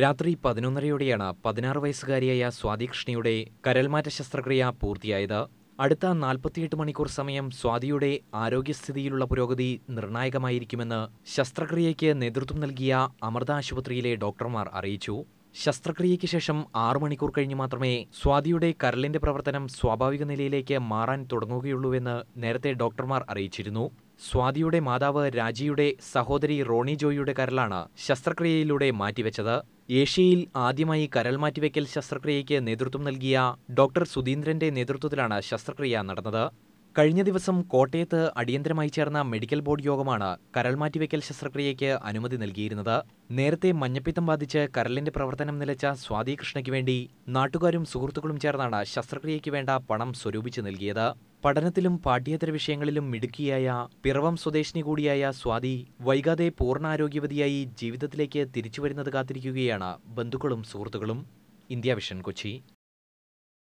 രാത്രി പതിനൊന്നരയോടെയാണ് പതിനാറ് വയസ്സുകാരിയായ സ്വാതികൃഷ്ണയുടെ കരൽമാറ്റ ശസ്ത്രക്രിയ പൂർത്തിയായത്. അടുത്ത നാൽപ്പത്തിയെട്ട് മണിക്കൂർ സമയം സ്വാതിയുടെ ആരോഗ്യസ്ഥിതിയിലുള്ള പുരോഗതി നിർണായകമായിരിക്കുമെന്ന് ശസ്ത്രക്രിയയ്ക്ക് നേതൃത്വം നൽകിയ അമൃത ആശുപത്രിയിലെ ഡോക്ടർമാർ അറിയിച്ചു. ശസ്ത്രക്രിയയ്ക്ക് ശേഷം ആറു മണിക്കൂർ കഴിഞ്ഞ് മാത്രമേ സ്വാതിയുടെ കരളിന്റെ പ്രവർത്തനം സ്വാഭാവിക നിലയിലേക്ക് മാറാൻ തുടങ്ങുകയുള്ളൂവെന്ന് നേരത്തെ ഡോക്ടർമാർ അറിയിച്ചിരുന്നു. സ്വാതിയുടെ മാതാവ് രാജിയുടെ സഹോദരി റോണി ജോയിയുടെ കരലാണ് ശസ്ത്രക്രിയയിലൂടെ മാറ്റിവെച്ചത്. ഏഷ്യയിൽ ആദ്യമായി കരൾ മാറ്റിവെക്കൽ ശസ്ത്രക്രിയയ്ക്ക് നേതൃത്വം നൽകിയ ഡോക്ടർ സുധീന്ദ്രന്റെ നേതൃത്വത്തിലാണ് ശസ്ത്രക്രിയ നടന്നത്. കഴിഞ്ഞ ദിവസം കോട്ടയത്ത് അടിയന്തരമായി ചേർന്ന മെഡിക്കൽ ബോർഡ് യോഗമാണ് കരൾ മാറ്റിവെക്കൽ ശസ്ത്രക്രിയയ്ക്ക് അനുമതി നൽകിയിരുന്നത്. നേരത്തെ മഞ്ഞപ്പിത്തം ബാധിച്ച് കരളിന്റെ പ്രവർത്തനം നിലച്ച സ്വാതി കൃഷ്ണയ്ക്ക് വേണ്ടി നാട്ടുകാരും സുഹൃത്തുക്കളും ചേർന്നാണ് ശസ്ത്രക്രിയയ്ക്ക് വേണ്ട പണം സ്വരൂപിച്ച് നൽകിയത്. പഠനത്തിലും പാഠ്യേതര വിഷയങ്ങളിലും മിടുക്കിയായ പിറവം സ്വദേശിനി കൂടിയായ സ്വാതി വൈകാതെ പൂർണാരോഗ്യവതിയായി ജീവിതത്തിലേക്ക് തിരിച്ചു വരുന്നത് കാത്തിരിക്കുകയാണ് ബന്ധുക്കളും സുഹൃത്തുക്കളും. India Vision Kochi.